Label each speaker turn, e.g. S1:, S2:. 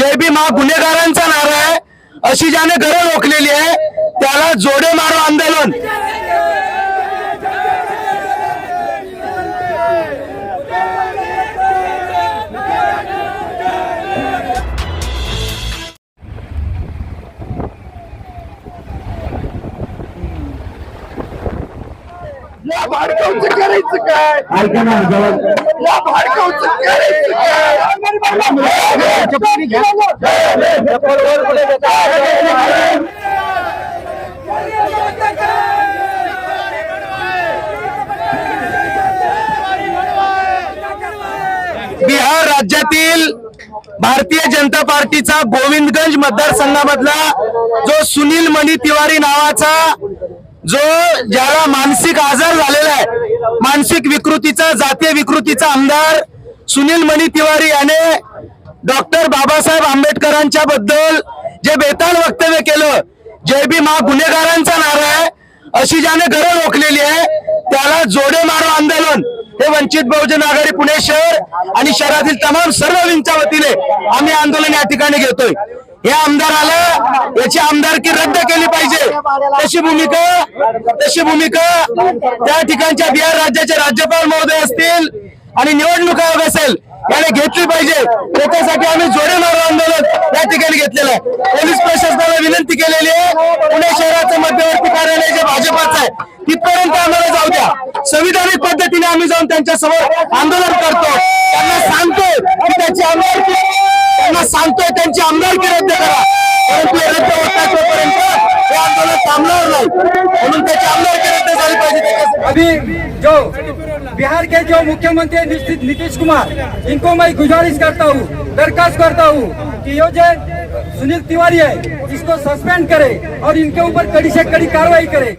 S1: जय भीम हा गुन्हेगारांचा नारा आहे. अशी ज्याने घरं रोखलेली आहे त्याला जोडे मारो आंदोलन. या भाडकावचं करायचं काय?
S2: ऐका ना जवळ.
S1: या भाडकावचं करायचं काय? बिहार राज्यातील भारतीय जनता पार्टीचा गोविंदगंज मतदारसंघामधला जो सुनील मणी तिवारी नावाचा जो ज्याला मानसिक आजार झालेला आहे मानसिक विकृतीचा जातीय विकृतीचा आमदार सुनील मणी तिवारी याने डॉक्टर बाबासाहेब आंबेडकरांच्या बद्दल जे बेताल वक्तव्य केलं जय बी हा गुन्हेगारांचा नारा आहे अशी ज्याने घरं रोखलेली आहे त्याला जोडे मारो आंदोलन. हे वंचित बहुजन आघाडी पुणे शहर आणि शहरातील तमाम सर्व विंगच्या वतीने आम्ही आंदोलन या ठिकाणी घेतोय. या आमदाराला याची आमदारकी रद्द केली पाहिजे. तशी भूमिका तशी भूमिका त्या ठिकाणच्या बिहार राज्याचे राज्यपाल महोदय असतील आणि निवडणूक आयोग असेल याने घेतली पाहिजे. त्याच्यासाठी आम्ही जोडे मारो आंदोलन या ठिकाणी घेतलेलं आहे. पोलीस प्रशासनाला विनंती केलेली आहे पुणे शहराचं मध्यवर्ती कार्यालय जे भाजपाचं आहे तिथपर्यंत आम्हाला जाऊ द्या. संविधानिक पद्धतीने आम्ही जाऊन त्यांच्यासमोर आंदोलन करतो त्यांना सांगतोय की त्याची आमदारकी त्यांना सांगतोय त्यांची आमदारकी रद्द करा. परंतु रद्द होत
S3: अभी जो बिहार के जो मुख्यमंत्री नीतीश कुमार, इनको मैं गुजारिश करता हूँ, दरखास्त करता हूँ कि ये जो सुनील तिवारी है, इसको सस्पेंड करे और इनके ऊपर कड़ी से कड़ी कार्रवाई करे।